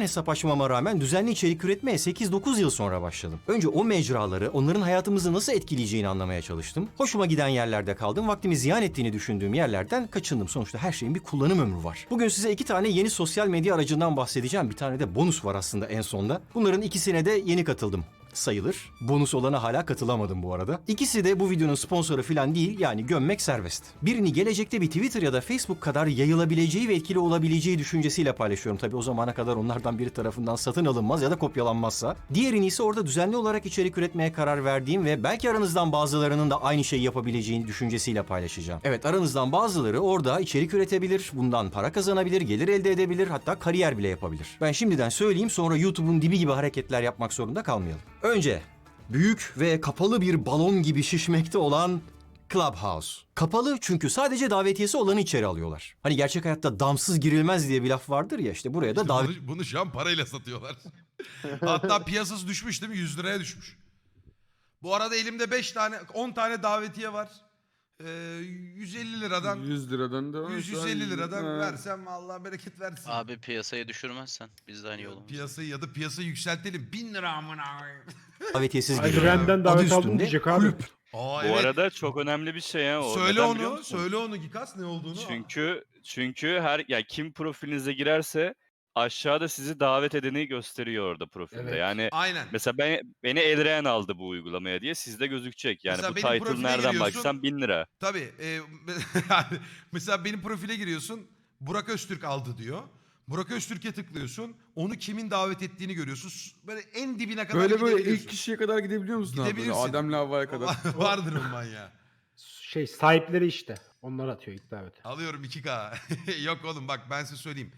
hesap açmama rağmen düzenli içerik üretmeye 8-9 yıl sonra başladım. Önce o mecraları, onların hayatımızı nasıl etkileyeceğini anlamaya çalıştım. Hoşuma giden yerlerde kaldım, vaktimi ziyan ettiğini düşündüğüm yerlerden kaçındım. Sonuçta her şeyin bir kullanım ömrü var. Bugün size iki tane yeni sosyal medya aracından bahsedeceğim. Bir tane de bonus var aslında en sonda. Bunların ikisine de yeni katıldım sayılır. Bonus olana hala katılamadım bu arada. İkisi de bu videonun sponsoru falan değil yani gömmek serbest. Birini gelecekte bir Twitter ya da Facebook kadar yayılabileceği ve etkili olabileceği düşüncesiyle paylaşıyorum. Tabi o zamana kadar onlardan biri tarafından satın alınmaz ya da kopyalanmazsa. Diğerini ise orada düzenli olarak içerik üretmeye karar verdiğim ve belki aranızdan bazılarının da aynı şeyi yapabileceğini düşüncesiyle paylaşacağım. Evet aranızdan bazıları orada içerik üretebilir, bundan para kazanabilir, gelir elde edebilir hatta kariyer bile yapabilir. Ben şimdiden söyleyeyim sonra YouTube'un dibi gibi hareketler yapmak zorunda kalmayalım. Önce büyük ve kapalı bir balon gibi şişmekte olan Clubhouse. Kapalı çünkü sadece davetiyesi olanı içeri alıyorlar. Hani gerçek hayatta damsız girilmez diye bir laf vardır ya işte buraya da davet Bunu, bunu şu an parayla satıyorlar. Hatta piyasası düşmüş değil mi? 100 liraya düşmüş. Bu arada elimde 5 tane 10 tane davetiye var. Ee, 150 liradan 100 liradan da 100 150 liradan versem Allah bereket versin. Abi piyasayı düşürmezsen biz de aynı yolumuz. Piyasayı ya da piyasayı yükseltelim. 1000 lira amına. davetiyesiz. Brand'den Adı davet aldım diyecek abi. kulüp. Aa, Bu evet. arada çok önemli bir şey ya. O. söyle Neden biliyor onu. musun? Söyle onu Gikas ne olduğunu. Çünkü çünkü her ya kim profilinize girerse aşağıda sizi davet edeni gösteriyor orada profilde. Evet. Yani Aynen. mesela ben, beni Elren aldı bu uygulamaya diye sizde gözükecek. Yani Mesela bu benim title profile nereden giriyorsun. baksan 1000 lira. Tabii. e, mesela benim profile giriyorsun. Burak Öztürk aldı diyor. Burak Öztürk'e tıklıyorsun. Onu kimin davet ettiğini görüyorsun. Böyle en dibine kadar Böyle böyle gidebiliyorsun. ilk kişiye kadar gidebiliyor musun abi? Böyle Gidebilirsin. Adem'le Havva'ya kadar. Vardır ondan ya. Şey sahipleri işte. Onlar atıyor ilk daveti. Alıyorum 2K. Yok oğlum bak ben size söyleyeyim.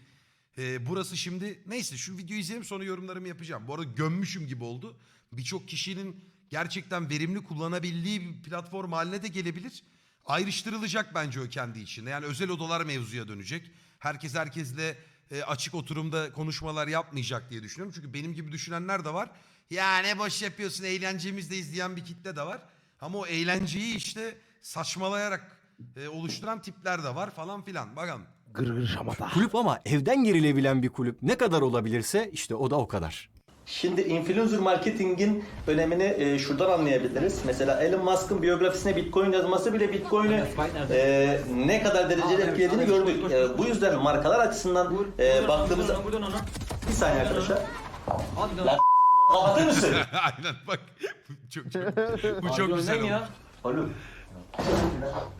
Ee, burası şimdi neyse şu videoyu izleyelim sonra yorumlarımı yapacağım. Bu arada gömmüşüm gibi oldu. Birçok kişinin gerçekten verimli kullanabildiği bir platform haline de gelebilir. Ayrıştırılacak bence o kendi içinde. Yani özel odalar mevzuya dönecek. Herkes herkesle e, açık oturumda konuşmalar yapmayacak diye düşünüyorum. Çünkü benim gibi düşünenler de var. Ya ne boş yapıyorsun eğlencemizde izleyen bir kitle de var. Ama o eğlenceyi işte saçmalayarak e, oluşturan tipler de var falan filan. Bakalım. Gır gır şamata. Kulüp ama evden girilebilen bir kulüp ne kadar olabilirse işte o da o kadar. Şimdi influencer marketingin önemini e, şuradan anlayabiliriz. Mesela Elon Musk'ın biyografisine Bitcoin yazması bile Bitcoin'i e, ne kadar derecede etkilediğini gördük. E, bu yüzden markalar açısından e, baktığımızda... Bir saniye arkadaşlar. Lan kapatır mısın? Aynen bak. Bu çok, çok, bu çok güzel olmuş. Oğlum.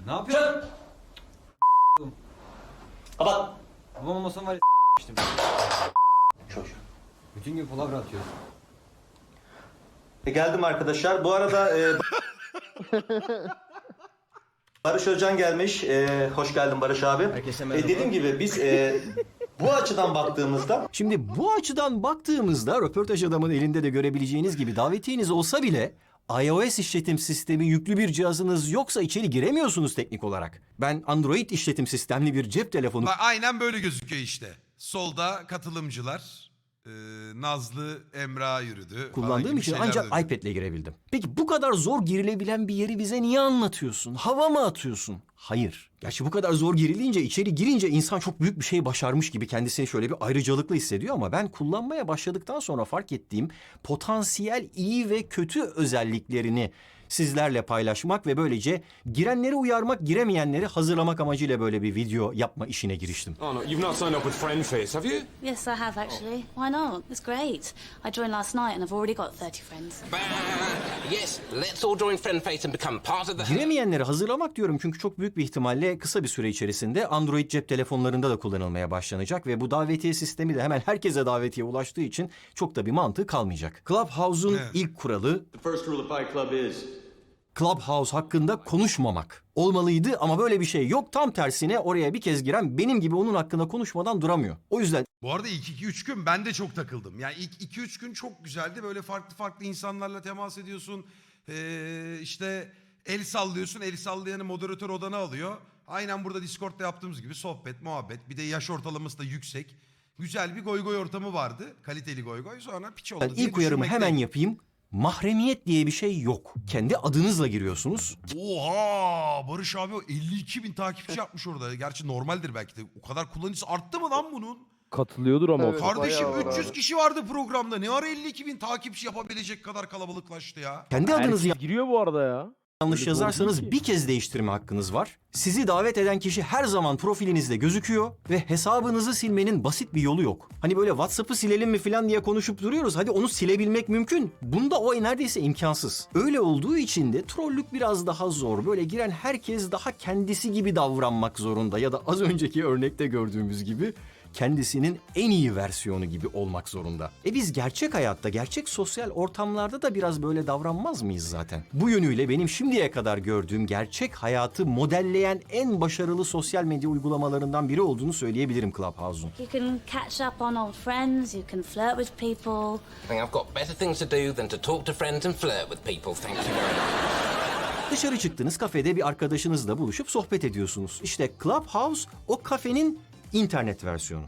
Ne yapıyorsun? Kapat. Babam olmasam var ya s**miştim. Çocuk. Bütün gün palavra atıyoruz. E, geldim arkadaşlar. Bu arada e, Barış Özcan gelmiş. E, hoş geldin Barış abi. Herkese E, merhaba. dediğim gibi biz e, bu açıdan baktığımızda Şimdi bu açıdan baktığımızda röportaj adamın elinde de görebileceğiniz gibi davetiyeniz olsa bile iOS işletim sistemi yüklü bir cihazınız yoksa içeri giremiyorsunuz teknik olarak. Ben Android işletim sistemli bir cep telefonu aynen böyle gözüküyor işte. Solda katılımcılar. E, Nazlı Emrah yürüdü. kullandığım için ancak dönüyor. iPad'le girebildim. Peki bu kadar zor girilebilen bir yeri bize niye anlatıyorsun? Hava mı atıyorsun? Hayır. Gerçi bu kadar zor girilince içeri girince insan çok büyük bir şey başarmış gibi kendisini şöyle bir ayrıcalıklı hissediyor ama ben kullanmaya başladıktan sonra fark ettiğim potansiyel iyi ve kötü özelliklerini sizlerle paylaşmak ve böylece girenleri uyarmak, giremeyenleri hazırlamak amacıyla böyle bir video yapma işine giriştim. Oh no, you've not signed up with Friendface, have you? Yes, I have actually. Why not? It's great. I joined last night and I've already got 30 friends. yes, let's all join Friendface and become part of the. Giremeyenleri hazırlamak diyorum çünkü çok büyük bir ihtimalle kısa bir süre içerisinde Android cep telefonlarında da kullanılmaya başlanacak ve bu davetiye sistemi de hemen herkese davetiye ulaştığı için çok da bir mantığı kalmayacak. Clubhouse'un ilk kuralı The first rule of Fight Club is Clubhouse hakkında konuşmamak. Olmalıydı ama böyle bir şey yok. Tam tersine oraya bir kez giren benim gibi onun hakkında konuşmadan duramıyor. O yüzden Bu arada ilk 2-3 gün ben de çok takıldım. Yani ilk 2-3 gün çok güzeldi. Böyle farklı farklı insanlarla temas ediyorsun. Ee, işte el sallıyorsun. El sallayanı moderatör odana alıyor. Aynen burada Discord'da yaptığımız gibi sohbet, muhabbet. Bir de yaş ortalaması da yüksek. Güzel bir goy goy ortamı vardı. Kaliteli goy goy. Sonra piç oldu diye ilk uyarımı hemen yapayım. Mahremiyet diye bir şey yok. Kendi adınızla giriyorsunuz. Oha Barış abi o 52 bin takipçi yapmış orada. Gerçi normaldir belki de. O kadar kullanıcısı arttı mı lan bunun? katılıyordur ama Evet. Kardeşim bayağı var 300 abi. kişi vardı programda. Ne ara 52 bin takipçi yapabilecek kadar kalabalıklaştı ya. Kendi adınızı Herkes giriyor bu arada ya. Yanlış yazarsanız bir kez değiştirme hakkınız var. Sizi davet eden kişi her zaman profilinizde gözüküyor ve hesabınızı silmenin basit bir yolu yok. Hani böyle WhatsApp'ı silelim mi falan diye konuşup duruyoruz. Hadi onu silebilmek mümkün. Bunda o neredeyse imkansız. Öyle olduğu için de trollük biraz daha zor. Böyle giren herkes daha kendisi gibi davranmak zorunda ya da az önceki örnekte gördüğümüz gibi kendisinin en iyi versiyonu gibi olmak zorunda. E biz gerçek hayatta, gerçek sosyal ortamlarda da biraz böyle davranmaz mıyız zaten? Bu yönüyle benim şimdiye kadar gördüğüm gerçek hayatı modelleyen en başarılı sosyal medya uygulamalarından biri olduğunu söyleyebilirim Clubhouse'un. You can catch up on old friends, you can flirt with people. I think I've got better things to do than to talk to friends and flirt with people, thank you very much. Dışarı çıktınız kafede bir arkadaşınızla buluşup sohbet ediyorsunuz. İşte Clubhouse o kafenin internet versiyonu.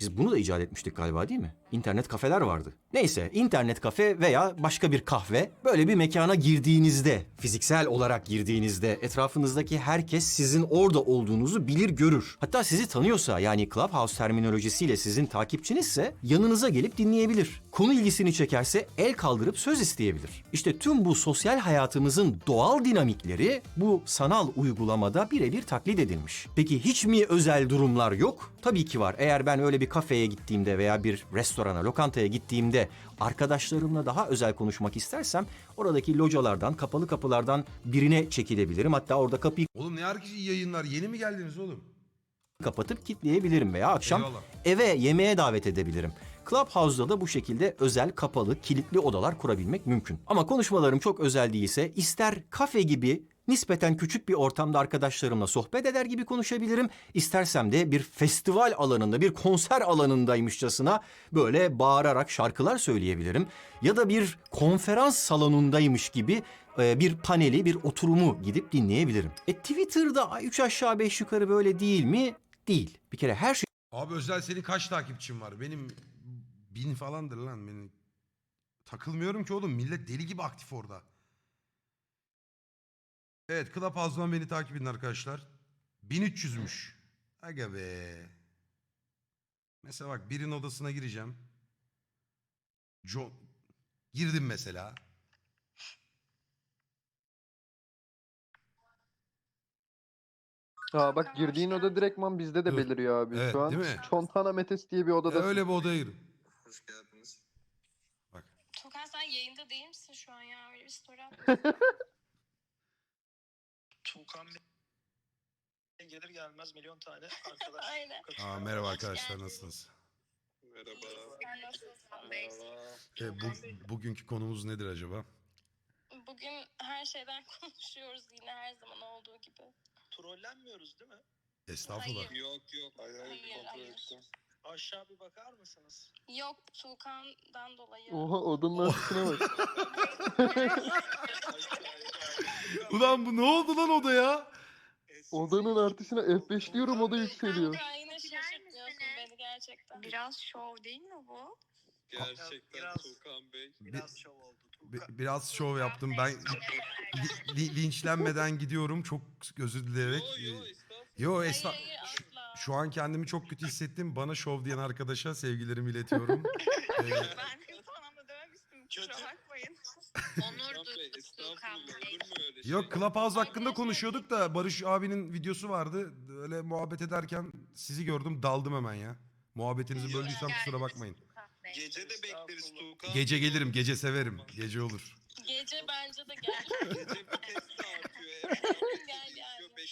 Biz bunu da icat etmiştik galiba değil mi? İnternet kafeler vardı. Neyse internet kafe veya başka bir kahve böyle bir mekana girdiğinizde, fiziksel olarak girdiğinizde etrafınızdaki herkes sizin orada olduğunuzu bilir görür. Hatta sizi tanıyorsa yani Clubhouse terminolojisiyle sizin takipçinizse yanınıza gelip dinleyebilir. Konu ilgisini çekerse el kaldırıp söz isteyebilir. İşte tüm bu sosyal hayatımızın doğal dinamikleri bu sanal uygulamada birebir taklit edilmiş. Peki hiç mi özel durumlar yok? Tabii ki var. Eğer ben öyle bir kafeye gittiğimde veya bir restorana, lokantaya gittiğimde arkadaşlarımla daha özel konuşmak istersem oradaki localardan, kapalı kapılardan birine çekilebilirim. Hatta orada kapıyı Oğlum ne herkes yayınlar. Yeni mi geldiniz oğlum? kapatıp kilitleyebilirim veya akşam Eyvallah. eve yemeğe davet edebilirim. Clubhouse'da da bu şekilde özel, kapalı, kilitli odalar kurabilmek mümkün. Ama konuşmalarım çok özel değilse ister kafe gibi nispeten küçük bir ortamda arkadaşlarımla sohbet eder gibi konuşabilirim. İstersem de bir festival alanında, bir konser alanındaymışçasına böyle bağırarak şarkılar söyleyebilirim. Ya da bir konferans salonundaymış gibi e, bir paneli, bir oturumu gidip dinleyebilirim. E Twitter'da üç aşağı beş yukarı böyle değil mi? Değil. Bir kere her şey Abi özel senin kaç takipçin var? Benim bin falandır lan. Benim... Takılmıyorum ki oğlum. Millet deli gibi aktif orada. Evet Clubhouse'dan beni takip edin arkadaşlar. 1300'müş. Aga be. Mesela bak birinin odasına gireceğim. John... Girdim mesela. Aa bak girdiğin oda direktman bizde de Dur. beliriyor abi. Evet, Şu an değil mi? Çontana Metes diye bir Ya odada. öyle bir odaya girin. Tokan sen yayında değil misin şu an ya? Öyle bir story Tuğkan gelir gelmez milyon tane arkadaş. Aynen. Aa, merhaba arkadaşlar nasılsınız? Sen nasılsın? E, bu, bugünkü konumuz nedir acaba? Bugün her şeyden konuşuyoruz yine her zaman olduğu gibi. Trollenmiyoruz değil mi? Estağfurullah. Hayır. Yok yok. Hayır, Hayır, hayır. Aşağı bir bakar mısınız? Yok Tuğkan'dan dolayı. Oha odanın arkasına bak. Ulan bu ne oldu lan odaya? Odanın artışına F5 diyorum oda yükseliyor. Kanka yine şaşırtmıyorsun beni gerçekten. Biraz şov değil mi bu? Gerçekten Biraz- Tuğkan Bey. Biraz şov oldu. Bi- biraz şov yaptım. Ben li- li- linçlenmeden gidiyorum. Çok özür dileyerek. Yo Hayır esna hayır asla. Şu an kendimi çok kötü hissettim. Bana şov diyen arkadaşa sevgilerimi iletiyorum. Ee, Ben kötü anlamda demek istedim. Kusura bakmayın. Onur duydu Tuğkan Bey. yok Clubhouse hakkında konuşuyorduk da Barış abinin videosu vardı. Öyle muhabbet ederken sizi gördüm daldım hemen ya. Muhabbetinizi böldüysem kusura bakmayın. Gece de bekleriz Tuğkan. Gece gelirim, gece severim. Gece olur. Gece bence de gel. Gece artıyor.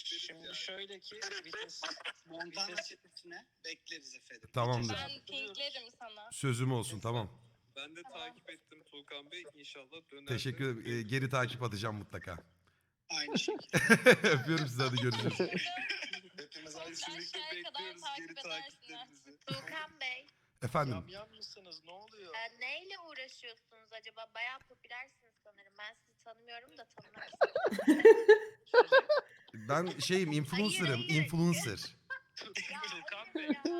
Gel yani. Şimdi şöyle ki vites vites üstüne bekleriz efendim. Tamamdır. Ben pinklerim sana. Sözüm olsun tamam. Ben de takip ettim Tuğkan Bey. İnşallah döner. Teşekkür ederim. Ee, geri takip atacağım mutlaka. Aynı şekilde. Öpüyorum sizi hadi görüşürüz. Hepimiz aynı şekilde bekliyoruz geri takiplerinizi. Tuğkan Bey, Efendim. Yam yam mısınız? Ne oluyor? e, neyle uğraşıyorsunuz acaba? Bayağı popülersiniz sanırım. Ben sizi tanımıyorum da tanımak Ben şeyim influencer'ım. Hayır, hayır. Influencer. Tuğkan Bey. Merak Bey. ettim.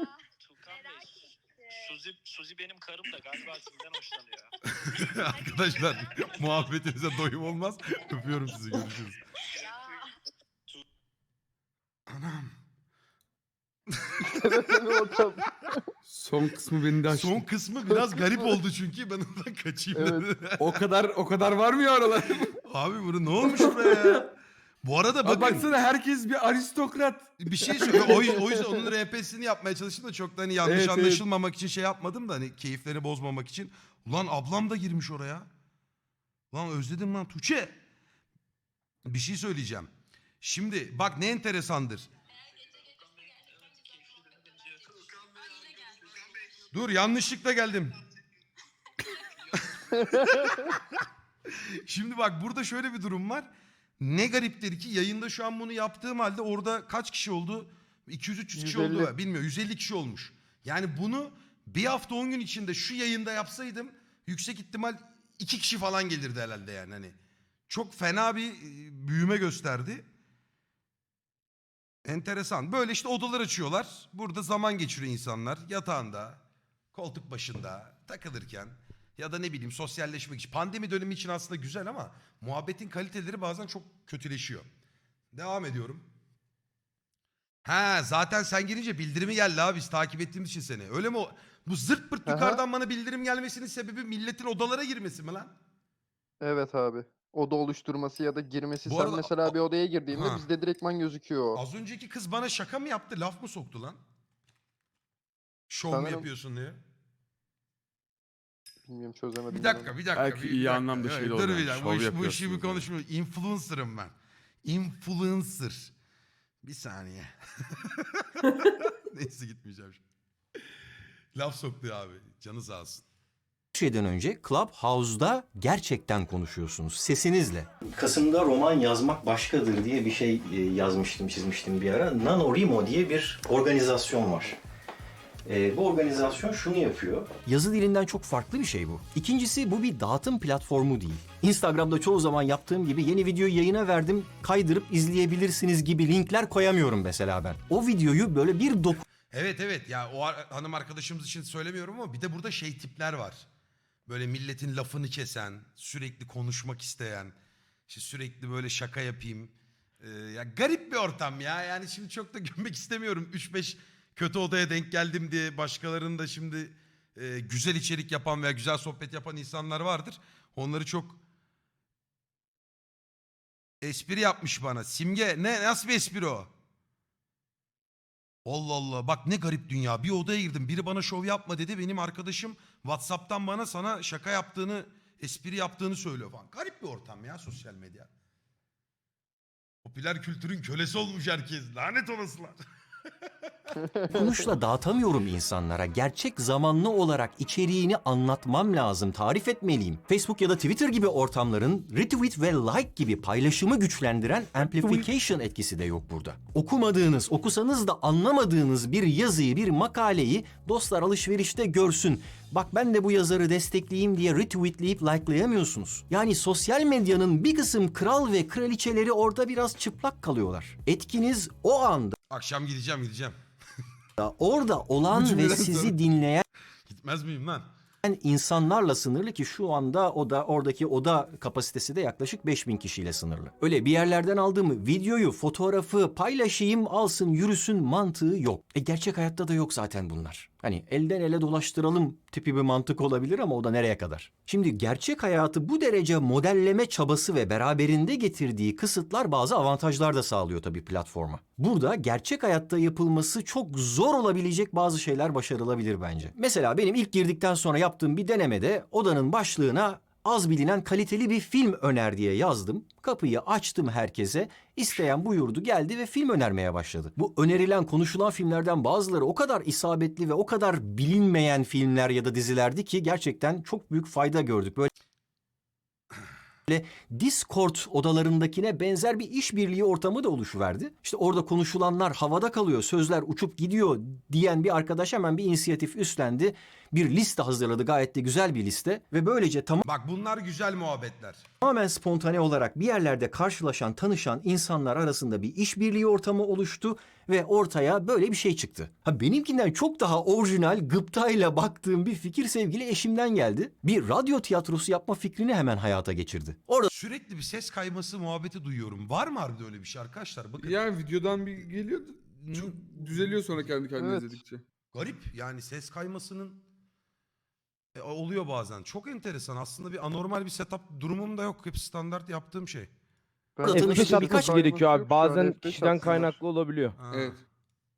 Suzi, Suzi benim karım da galiba sizden hoşlanıyor. Arkadaşlar muhabbetinize doyum olmaz. Öpüyorum sizi görüşürüz. Ya. Anam. Son kısmı beni de açtı. Son kısmı biraz garip oldu çünkü ben ondan kaçayım Evet. dedim. O kadar o kadar var mı ya oralar? Abi bunu ne olmuş buraya ya? Bu arada bakın baksana herkes bir aristokrat. bir şey söylüyor. O, o yüzden onun RP'sini yapmaya çalıştım da çok da hani yanlış Evet, evet. anlaşılmamak için şey yapmadım da hani keyiflerini bozmamak için. Ulan ablam da girmiş oraya. Lan özledim lan Tuğçe. Bir şey söyleyeceğim. Şimdi bak ne enteresandır. Dur yanlışlıkla geldim. Şimdi bak burada şöyle bir durum var. Ne gariptir ki yayında şu an bunu yaptığım halde orada kaç kişi oldu? 200-300 kişi 150. oldu. Bilmiyorum 150 kişi olmuş. Yani bunu bir hafta 10 gün içinde şu yayında yapsaydım yüksek ihtimal 2 kişi falan gelirdi herhalde yani. Hani çok fena bir e, büyüme gösterdi. Enteresan. Böyle işte odalar açıyorlar. Burada zaman geçiriyor insanlar. Yatağında, koltuk başında takılırken ya da ne bileyim sosyalleşmek için. Pandemi dönemi için aslında güzel ama muhabbetin kaliteleri bazen çok kötüleşiyor. Devam ediyorum. Ha zaten sen girince bildirimi geldi abi biz takip ettiğimiz için seni. Öyle mi? o? Bu zırt pırt Aha. yukarıdan bana bildirim gelmesinin sebebi milletin odalara girmesi mi lan? Evet abi. Oda oluşturması ya da girmesi. Bu Sen arada- mesela bir odaya girdiğinde Ha. bizde direktman gözüküyor o. Az önceki kız bana şaka mı yaptı laf mı soktu lan? Şov mu Sanırım- yapıyorsun diye. Bilmiyorum çözemedim. Bir ben dakika bir dakika. Belki bir iyi dakika. anlamda Evet, şeyle Dur oldu bir dakika. şov Bu, iş, bu işi yapıyorsunuz bir yani. konuşmuyor. Influencer'ım ben. Influencer. Bir saniye. Neyse gitmeyeceğim şimdi. Laf soktu abi. Canı sağ olsun. Her şeyden önce Clubhouse'da gerçekten konuşuyorsunuz sesinizle. Kasım'da roman yazmak başkadır diye bir şey e, yazmıştım, çizmiştim bir ara. NaNoWriMo diye bir organizasyon var. E, bu organizasyon şunu yapıyor. Yazı dilinden çok farklı bir şey bu. İkincisi bu bir dağıtım platformu değil. Instagram'da çoğu zaman yaptığım gibi yeni videoyu yayına verdim, kaydırıp izleyebilirsiniz gibi linkler koyamıyorum mesela ben. O videoyu böyle bir Evet evet ya o ar- hanım arkadaşımız için söylemiyorum ama bir de burada şey tipler var. Böyle milletin lafını kesen, sürekli konuşmak isteyen, işte sürekli böyle şaka yapayım. Ee, ya garip bir ortam ya. Yani şimdi çok da gömmek istemiyorum. 3-5 kötü odaya denk geldim diye başkalarının da şimdi e, güzel içerik yapan veya güzel sohbet yapan insanlar vardır. Onları çok espri yapmış bana. Simge ne nasıl bir espri o? Allah Allah bak ne garip dünya. Bir odaya girdim. Biri bana şov yapma dedi. Benim arkadaşım WhatsApp'tan bana sana şaka yaptığını, espri yaptığını söylüyor falan. Garip bir ortam ya sosyal medya. Popüler kültürün kölesi olmuş herkes. Lanet olasılar. Dokunuşla dağıtamıyorum insanlara. Gerçek zamanlı olarak içeriğini anlatmam lazım, tarif etmeliyim. Facebook ya da Twitter gibi ortamların retweet ve like gibi paylaşımı güçlendiren amplification etkisi de yok burada. Okumadığınız, okusanız da anlamadığınız bir yazıyı, bir makaleyi dostlar alışverişte görsün. Bak ben de bu yazarı destekleyeyim diye retweetleyip likelayamıyorsunuz. Yani sosyal medyanın bir kısım kral ve kraliçeleri orada biraz çıplak kalıyorlar. Etkiniz o anda Akşam gideceğim gideceğim. orada Bu olan ve sizi dinleyen Gitmez miyim lan? insanlarla sınırlı ki şu anda o da oradaki oda kapasitesi de yaklaşık 5000 kişiyle sınırlı. Öyle bir yerlerden aldığım videoyu, fotoğrafı paylaşayım, alsın, yürüsün mantığı yok. E gerçek hayatta da yok zaten bunlar. Hani elden ele dolaştıralım tipi bir mantık olabilir ama o da nereye kadar? Şimdi gerçek hayatı bu derece modelleme çabası ve beraberinde getirdiği kısıtlar bazı avantajlar da sağlıyor tabii platforma. Burada gerçek hayatta yapılması çok zor olabilecek bazı şeyler başarılabilir bence. Mesela benim ilk girdikten sonra yaptığım bir denemede odanın başlığına az bilinen kaliteli bir film öner diye yazdım. Kapıyı açtım herkese. İsteyen buyurdu geldi ve film önermeye başladı. Bu önerilen konuşulan filmlerden bazıları o kadar isabetli ve o kadar bilinmeyen filmler ya da dizilerdi ki gerçekten çok büyük fayda gördük. Böyle Discord odalarındakine benzer bir işbirliği ortamı da oluşuverdi. İşte orada konuşulanlar havada kalıyor, sözler uçup gidiyor diyen bir arkadaş hemen bir inisiyatif üstlendi. Bir liste hazırladı, gayet de güzel bir liste ve böylece Bak bunlar güzel muhabbetler. tamamen spontane olarak bir yerlerde karşılaşan, tanışan insanlar arasında bir işbirliği ortamı oluştu ve ortaya böyle bir şey çıktı. Ha benimkinden çok daha orijinal, gıptayla baktığım bir fikir sevgili eşimden geldi. Bir radyo tiyatrosu yapma fikrini hemen hayata geçirdi. Orada Sürekli bir ses kayması muhabbeti duyuyorum. Var mı harbiden öyle bir şey arkadaşlar? Bakın. Ya videodan bir geliyor. Çok düzeliyor sonra kendi kendine Evet. izledikçe. Garip yani ses kaymasının e, oluyor bazen. Çok enteresan. Aslında bir anormal bir setup durumum da yok. Hep standart yaptığım şey. F5 F5 atması birkaç gerekiyor abi. Bazen kişiden kaynaklı olabiliyor. Ha. Evet.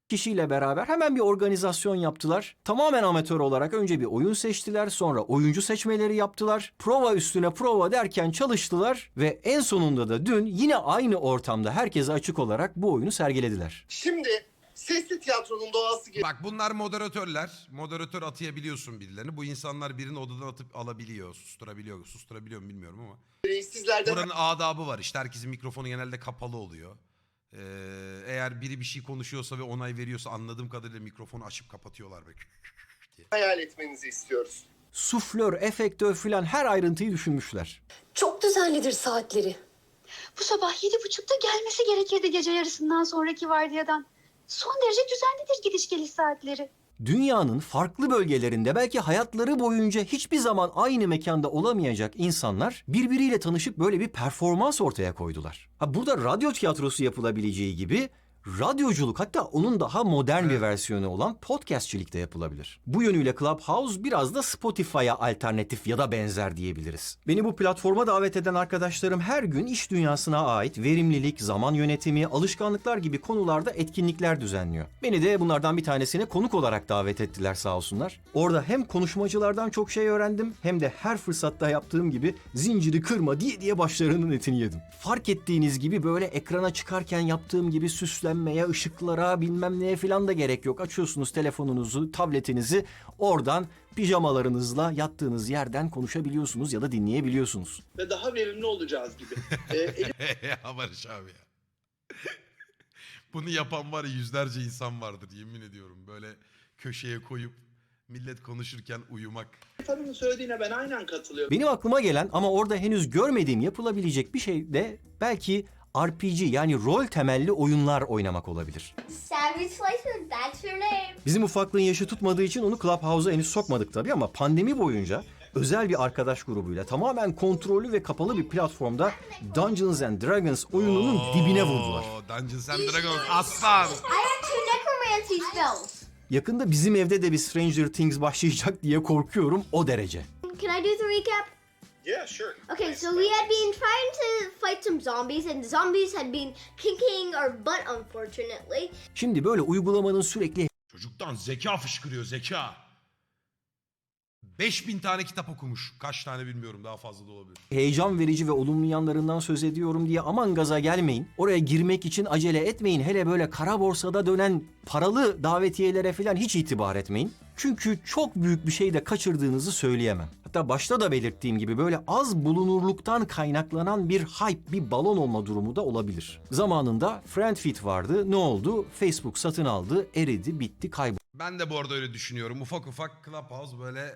kişiyle beraber hemen bir organizasyon yaptılar. Tamamen amatör olarak önce bir oyun seçtiler, sonra oyuncu seçmeleri yaptılar. Prova üstüne prova derken çalıştılar ve en sonunda da dün yine aynı ortamda herkese açık olarak bu oyunu sergilediler. Şimdi sesli tiyatronun doğası Bak bunlar moderatörler. Moderatör atayabiliyorsun birilerini. Bu insanlar birini odadan atıp alabiliyor, susturabiliyor. Susturabiliyor mu bilmiyorum ama. sizlerden Buranın adabı var işte. Herkesin mikrofonu genelde kapalı oluyor. Ee, eğer biri bir şey konuşuyorsa ve onay veriyorsa anladığım kadarıyla mikrofonu açıp kapatıyorlar böyle. hayal etmenizi istiyoruz. Suflör, efektör filan her ayrıntıyı düşünmüşler. Çok düzenlidir saatleri. Bu sabah yedi buçukta gelmesi gerekirdi gece yarısından sonraki vardiyadan. Son derece düzenlidir gidiş geliş saatleri. Dünyanın farklı bölgelerinde belki hayatları boyunca hiçbir zaman aynı mekanda olamayacak insanlar birbiriyle tanışıp böyle bir performans ortaya koydular. Ha burada radyo tiyatrosu yapılabileceği gibi radyoculuk hatta onun daha modern bir versiyonu olan podcastçilik de yapılabilir. Bu yönüyle Clubhouse biraz da Spotify'a alternatif ya da benzer diyebiliriz. Beni bu platforma davet eden arkadaşlarım her gün iş dünyasına ait verimlilik, zaman yönetimi, alışkanlıklar gibi konularda etkinlikler düzenliyor. Beni de bunlardan bir tanesine konuk olarak davet ettiler sağ olsunlar. Orada hem konuşmacılardan çok şey öğrendim hem de her fırsatta yaptığım gibi zinciri kırma diye diye başlarının etini yedim. Fark ettiğiniz gibi böyle ekrana çıkarken yaptığım gibi süslenmeye, ışıklara, bilmem neye falan da gerek yok. Açıyorsunuz telefonunuzu, tabletinizi oradan pijamalarınızla yattığınız yerden konuşabiliyorsunuz ya da dinleyebiliyorsunuz. Ve daha verimli olacağız gibi. Ee, ya Barış abi ya. Bunu yapan var ya yüzlerce insan vardır yemin ediyorum. Böyle köşeye koyup millet konuşurken uyumak. Elif Hanım'ın söylediğine ben aynen katılıyorum. Benim aklıma gelen ama orada henüz görmediğim yapılabilecek bir şey de belki RPG yani rol temelli oyunlar oynamak olabilir. Savage Slicer, that's your name. Bizim ufaklığın yaşı tutmadığı için onu Clubhouse'a henüz sokmadık tabii ama pandemi boyunca özel bir arkadaş grubuyla tamamen kontrollü ve kapalı bir platformda Dungeons and Dragons oyununun dibine vurdular. Dungeons and Dragons aslan. I have two necromancy spells. Yakında bizim evde de bir Stranger Things başlayacak diye korkuyorum o derece. Can I do the recap? Yeah, sure. Okay, so we had been trying to fight some zombies, and the zombies had been kicking our butt, unfortunately. Şimdi böyle uygulamanın sürekli Çocuktan zeka fışkırıyor zeka. 5000 tane kitap okumuş. Kaç tane bilmiyorum daha fazla da olabilir. heyecan verici ve olumlu yanlarından söz ediyorum diye aman gaza gelmeyin. Oraya girmek için acele etmeyin. Hele böyle kara borsada dönen paralı davetiyelere falan hiç itibar etmeyin. Çünkü çok büyük bir şey de kaçırdığınızı söyleyemem. Hatta başta da belirttiğim gibi böyle az bulunurluktan kaynaklanan bir hype, bir balon olma durumu da olabilir. Zamanında FriendFeed vardı. Ne oldu? Facebook satın aldı, eridi, bitti, kayboldu. Ben de bu arada öyle düşünüyorum. Ufak ufak Clubhouse böyle e,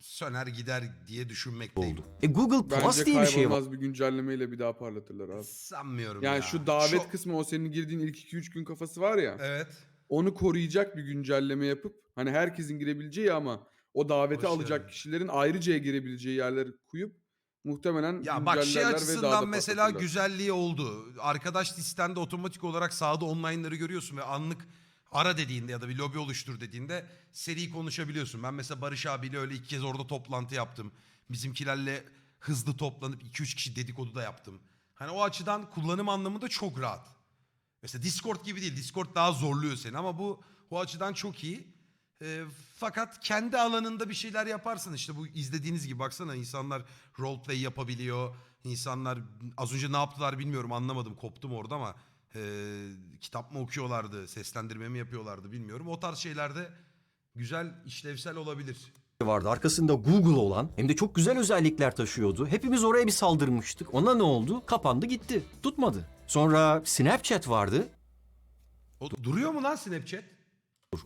söner gider diye düşünmekteyim. E Google Plus Bence diye bir şey var. bir güncellemeyle bir daha parlatırlar abi. Sanmıyorum Yani ya. şu davet Şu- kısmı o senin girdiğin ilk 2-3 gün kafası var ya. Evet. Onu koruyacak bir güncelleme yapıp hani herkesin girebileceği ama o daveti Hoş alacak geldin. kişilerin ayrıca girebileceği yerleri koyup muhtemelen Ya bak şey açısından mesela güzelliği oldu. Arkadaş listende otomatik olarak sağda online'ları görüyorsun ve anlık ara dediğinde ya da bir lobi oluştur dediğinde seri konuşabiliyorsun. Ben mesela Barış abiyle öyle iki kez orada toplantı yaptım. Bizimkilerle hızlı toplanıp 2-3 kişi dedikodu da yaptım. Hani o açıdan kullanım anlamında çok rahat. Mesela Discord gibi değil. Discord daha zorluyor seni ama bu o açıdan çok iyi. Ee, fakat kendi alanında bir şeyler yaparsın. işte bu izlediğiniz gibi baksana insanlar roleplay yapabiliyor. İnsanlar az önce ne yaptılar bilmiyorum anlamadım koptum orada ama e, kitap mı okuyorlardı, seslendirme mi yapıyorlardı bilmiyorum. O tarz şeylerde güzel işlevsel olabilir. vardı. Arkasında Google olan hem de çok güzel özellikler taşıyordu. Hepimiz oraya bir saldırmıştık. Ona ne oldu? Kapandı gitti. Tutmadı. Sonra Snapchat vardı. O, duruyor mu lan Snapchat?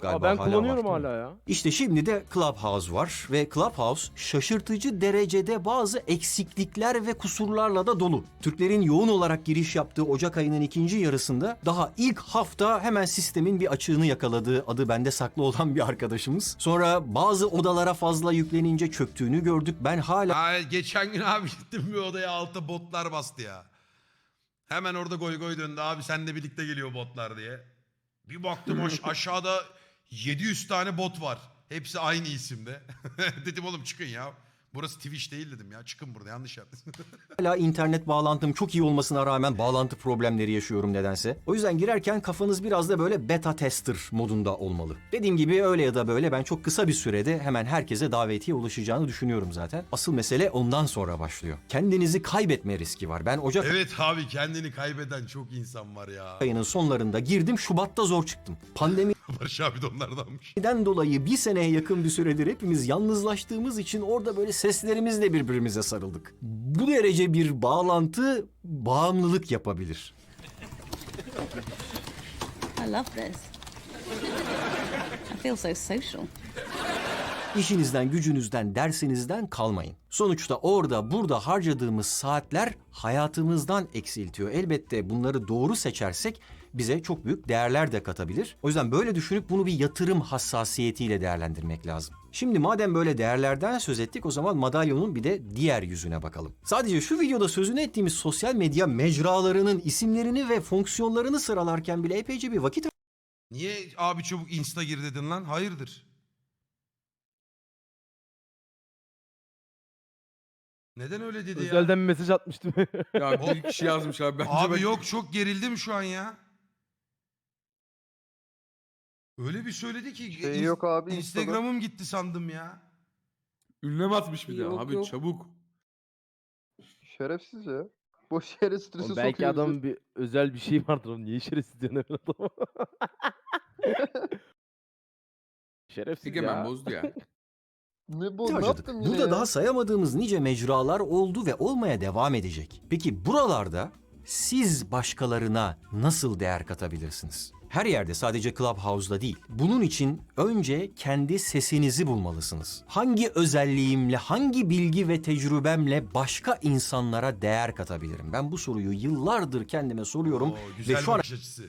Galiba ben hala kullanıyorum var, hala ya. İşte şimdi de Clubhouse var ve Clubhouse şaşırtıcı derecede bazı eksiklikler ve kusurlarla da dolu. Türklerin yoğun olarak giriş yaptığı Ocak ayının ikinci yarısında daha ilk hafta hemen sistemin bir açığını yakaladığı adı bende saklı olan bir arkadaşımız. Sonra bazı odalara fazla yüklenince çöktüğünü gördük. Ben hala Ha, geçen gün abi gittim bir odaya altta botlar bastı ya. Hemen orada goy goy döndü abi seninle birlikte geliyor botlar diye. Bir baktım aş- aşağıda 700 tane bot var. Hepsi aynı isimde. dedim oğlum çıkın ya. Burası Twitch değil dedim ya. Çıkın burada yanlış yaptınız. Hala internet bağlantım çok iyi olmasına rağmen bağlantı problemleri yaşıyorum nedense. O yüzden girerken kafanız biraz da böyle beta tester modunda olmalı. Dediğim gibi öyle ya da böyle ben çok kısa bir sürede hemen herkese davetiye ulaşacağını düşünüyorum zaten. Asıl mesele ondan sonra başlıyor. Kendinizi kaybetme riski var. Ben Ocak evet abi kendini kaybeden çok insan var ya. ayının sonlarında girdim Şubat'ta zor çıktım. Pandemi Barış abi de onlardanmış. Neden dolayı bir seneye yakın bir süredir hepimiz yalnızlaştığımız için orada böyle seslerimizle birbirimize sarıldık. Bu derece bir bağlantı bağımlılık yapabilir. I love this. I feel so social. İşinizden, gücünüzden, dersinizden kalmayın. Sonuçta orada burada harcadığımız saatler hayatımızdan eksiltiyor. Elbette bunları doğru seçersek bize çok büyük değerler de katabilir. O yüzden böyle düşünüp bunu bir yatırım hassasiyetiyle değerlendirmek lazım. Şimdi madem böyle değerlerden söz ettik o zaman madalyonun bir de diğer yüzüne bakalım. Sadece şu videoda sözünü ettiğimiz sosyal medya mecralarının isimlerini ve fonksiyonlarını sıralarken bile epeyce bir vakit Niye abi çabuk insta gir dedin lan? Hayırdır? Neden öyle dedi ya? Özelden bir mesaj atmıştım. Ya bir kişi yazmış abi. Bence Abi bak- yok çok gerildim şu an ya. Öyle bir söyledi ki Şey yok abi, Insta'da. Instagram'ım gitti sandım ya. Ünlem atmış bir de. Yok, Abi yok. çabuk. Şerefsiz ya. Boş yere stresi Oğlum sokuyor belki bizi. adamın bir özel bir şey vardır onun. Niye şerefsiz diyorsun öyle adama? şerefsiz Egemen ya. bozdu ya. Ne bu? Ne harcadık. yaptım yine Burada ya? daha sayamadığımız nice mecralar oldu ve olmaya devam edecek. Peki buralarda siz başkalarına nasıl değer katabilirsiniz? Her yerde sadece Clubhouse'da değil. Bunun için önce kendi sesinizi bulmalısınız. Hangi özelliğimle, hangi bilgi ve tecrübemle başka insanlara değer katabilirim? Ben bu soruyu yıllardır kendime soruyorum Oo, ve şu ana açısı.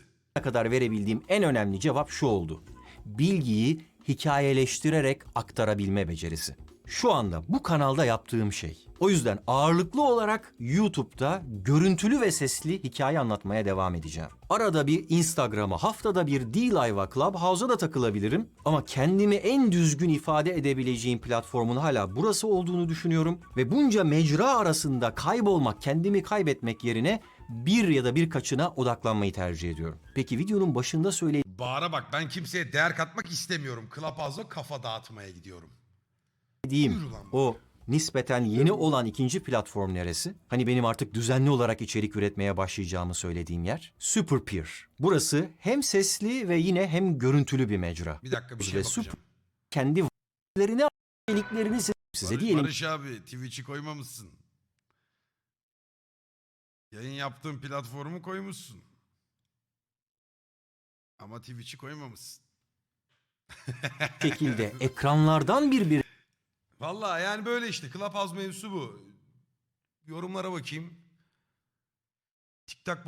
kadar verebildiğim en önemli cevap şu oldu. Bilgiyi hikayeleştirerek aktarabilme becerisi. Şu anda bu kanalda yaptığım şey. O yüzden ağırlıklı olarak YouTube'da görüntülü ve sesli hikaye anlatmaya devam edeceğim. Arada bir Instagram'a, haftada bir D-Live'a, Clubhouse'a da takılabilirim. Ama kendimi en düzgün ifade edebileceğim platformun hala burası olduğunu düşünüyorum. Ve bunca mecra arasında kaybolmak, kendimi kaybetmek yerine bir ya da birkaçına odaklanmayı tercih ediyorum. Peki videonun başında söylediğim Bağıra bak ben kimseye değer katmak istemiyorum. Clubhouse'a kafa dağıtmaya gidiyorum. Lan. o nispeten yeni olan ikinci platform neresi? Hani benim artık düzenli olarak içerik üretmeye başlayacağımı söylediğim yer. Superpeer. Burası hem sesli ve yine hem görüntülü bir mecra. Bir dakika bir şey Ve bakacağım. Super kendi içeriklerini içeriklerini size Barış, diyelim Barış abi Twitch'i koymamışsın. Yayın yaptığın platformu koymuşsun. Ama Twitch'i koymamışsın. şekilde ekranlardan birbirine Vallahi yani böyle işte Clubhouse mevzusu bu. Yorumlara bakayım. TikTok